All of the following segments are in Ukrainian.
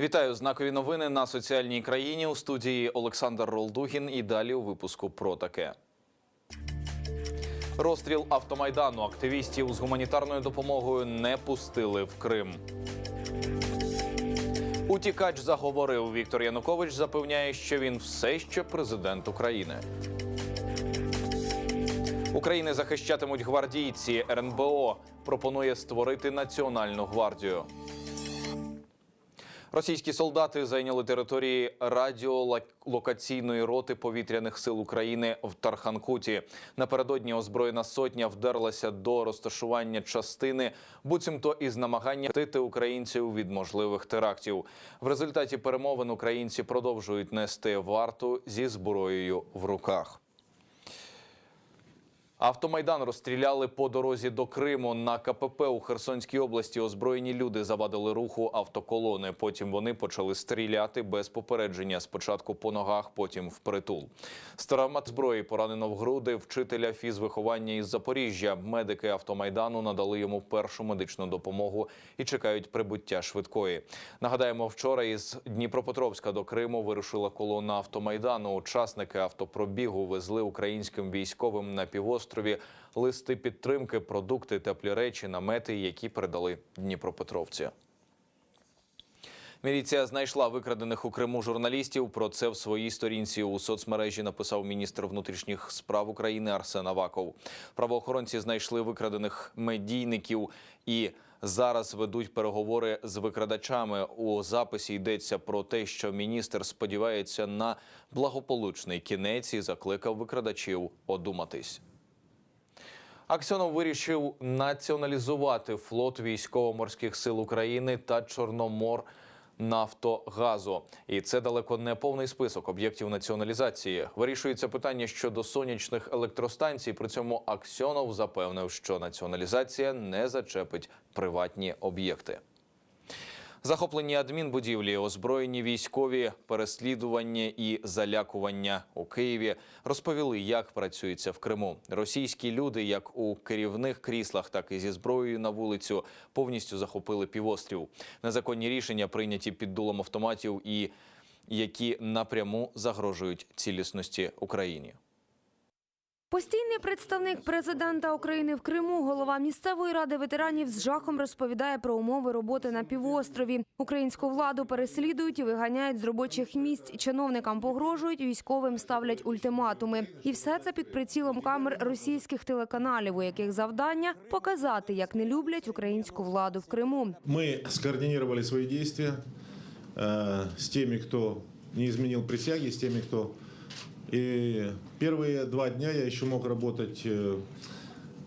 Вітаю знакові новини на соціальній країні у студії Олександр Ролдугін. І далі у випуску про таке. Розстріл автомайдану активістів з гуманітарною допомогою не пустили в Крим. Утікач заговорив. Віктор Янукович запевняє, що він все ще президент України. України захищатимуть гвардійці. РНБО пропонує створити національну гвардію. Російські солдати зайняли території радіолокаційної роти повітряних сил України в Тарханкуті. Напередодні озброєна сотня вдерлася до розташування частини, буцімто із намагання втити українців від можливих терактів. В результаті перемовин українці продовжують нести варту зі зброєю в руках. Автомайдан розстріляли по дорозі до Криму. На КПП у Херсонській області озброєні люди завадили руху автоколони. Потім вони почали стріляти без попередження. Спочатку по ногах, потім впритул. З травмат зброї поранено в груди вчителя фізвиховання із Запоріжжя. Медики автомайдану надали йому першу медичну допомогу і чекають прибуття швидкої. Нагадаємо, вчора із Дніпропетровська до Криму вирушила колона автомайдану. Учасники автопробігу везли українським військовим на півострові листи підтримки, продукти, теплі речі, намети, які передали Дніпропетровці. Міліція знайшла викрадених у Криму журналістів. Про це в своїй сторінці у соцмережі написав міністр внутрішніх справ України Арсен Аваков. Правоохоронці знайшли викрадених медійників і зараз ведуть переговори з викрадачами. У записі йдеться про те, що міністр сподівається на благополучний кінець і закликав викрадачів одуматись. Аксьонов вирішив націоналізувати флот військово-морських сил України та Чорномор. Нафтогазу, і це далеко не повний список об'єктів націоналізації. Вирішується питання щодо сонячних електростанцій. При цьому Аксьонов запевнив, що націоналізація не зачепить приватні об'єкти. Захоплені адмінбудівлі, озброєні військові переслідування і залякування у Києві розповіли, як працюється в Криму. Російські люди, як у керівних кріслах, так і зі зброєю на вулицю, повністю захопили півострів. Незаконні рішення прийняті під дулом автоматів і які напряму загрожують цілісності Україні. Постійний представник президента України в Криму, голова місцевої ради ветеранів з жахом розповідає про умови роботи на півострові. Українську владу переслідують і виганяють з робочих місць. Чиновникам погрожують, військовим ставлять ультиматуми. І все це під прицілом камер російських телеканалів, у яких завдання показати, як не люблять українську владу в Криму. Мы скоординировали свои действия э, с теми, кто не изменил присяги, с теми, кто... И первые два дня я еще мог работать э,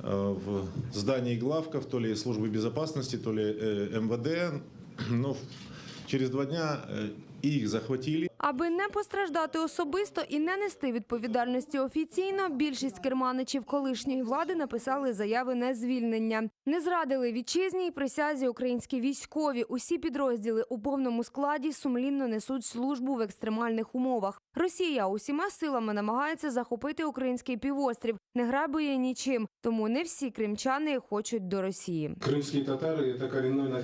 э, в здании главков, то ли службы безопасности, то ли э, МВД. Но через два дня э, и их захватили. Аби не постраждати особисто і не нести відповідальності офіційно, більшість керманичів колишньої влади написали заяви на звільнення. Не зрадили вітчизні й присязі українські військові. Усі підрозділи у повному складі сумлінно несуть службу в екстремальних умовах. Росія усіма силами намагається захопити український півострів, не грабує нічим. Тому не всі кримчани хочуть до Росії. Крымские татары – это коренной, на-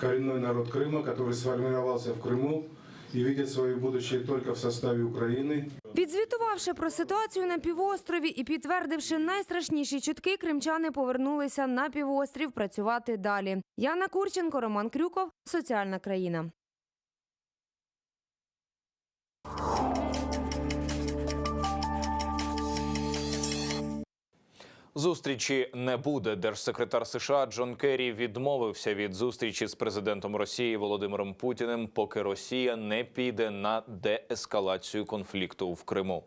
коренной народ Крыма, который сформировался в Крыму и видит свое будущее только в составе Украины. Відзвітувавши про ситуацію на півострові і підтвердивши найстрашніші чутки, кримчани повернулися на півострів працювати далі. Яна Курченко, Роман Крюков, Соціальна країна. Зустрічі не буде. Держсекретар США Джон Керрі відмовився від зустрічі з президентом Росії Володимиром Путіним, поки Росія не піде на деескалацію конфлікту в Криму.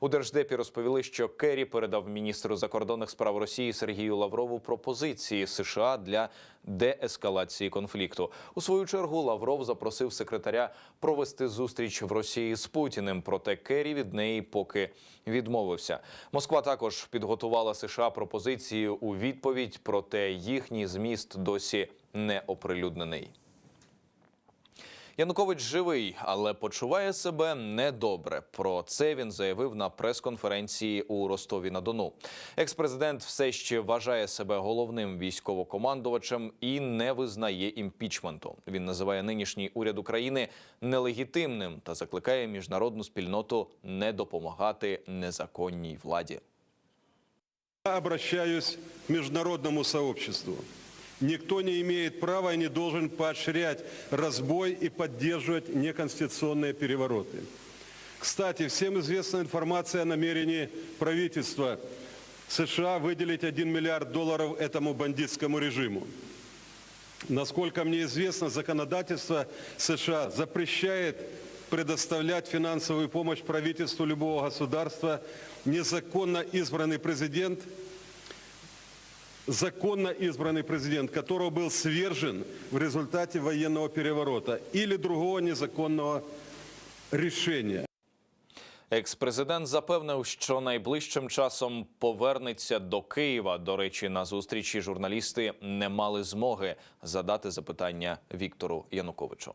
У держдепі розповіли, що Керрі передав міністру закордонних справ Росії Сергію Лаврову пропозиції США для деескалації конфлікту. У свою чергу Лавров запросив секретаря провести зустріч в Росії з Путіним. Проте Керрі від неї поки відмовився. Москва також підготувала США пропозиції у відповідь, проте їхній зміст досі не оприлюднений. Янукович живий, але почуває себе недобре. Про це він заявив на прес-конференції у Ростові на Дону. Екс-президент все ще вважає себе головним військовокомандувачем і не визнає імпічменту. Він називає нинішній уряд України нелегітимним та закликає міжнародну спільноту не допомагати незаконній владі. Я обращаюсь к международному сообществу. Никто не имеет права и не должен поощрять разбой и поддерживать неконституционные перевороты. Кстати, всем известна информация о намерении правительства США выделить 1 миллиард долларов этому бандитскому режиму. Насколько мне известно, законодательство США запрещает предоставлять финансовую помощь правительству любого государства. Незаконно избранный президент, законно избранный президент, которого был свержен в результате военного переворота или другого незаконного решения. Екс-президент запевнив, що найближчим часом повернеться до Києва. До речі, на зустрічі журналісти не мали змоги задати запитання Віктору Януковичу.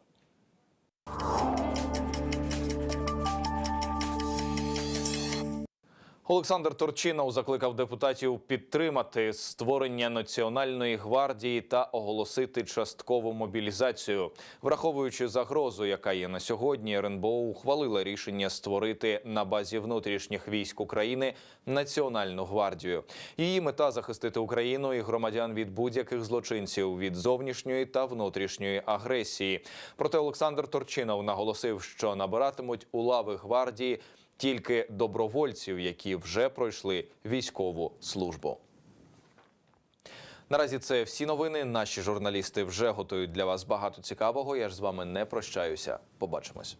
Олександр Торчинов закликав депутатів підтримати створення національної гвардії та оголосити часткову мобілізацію, враховуючи загрозу, яка є на сьогодні. РНБО ухвалила рішення створити на базі внутрішніх військ України національну гвардію. Її мета захистити Україну і громадян від будь-яких злочинців від зовнішньої та внутрішньої агресії. Проте Олександр Торчинов наголосив, що набиратимуть у лави гвардії тільки добровольців, які вже пройшли військову службу. Наразі це всі новини. Наші журналісти вже готують для вас багато цікавого. Я ж з вами не прощаюся. Побачимось.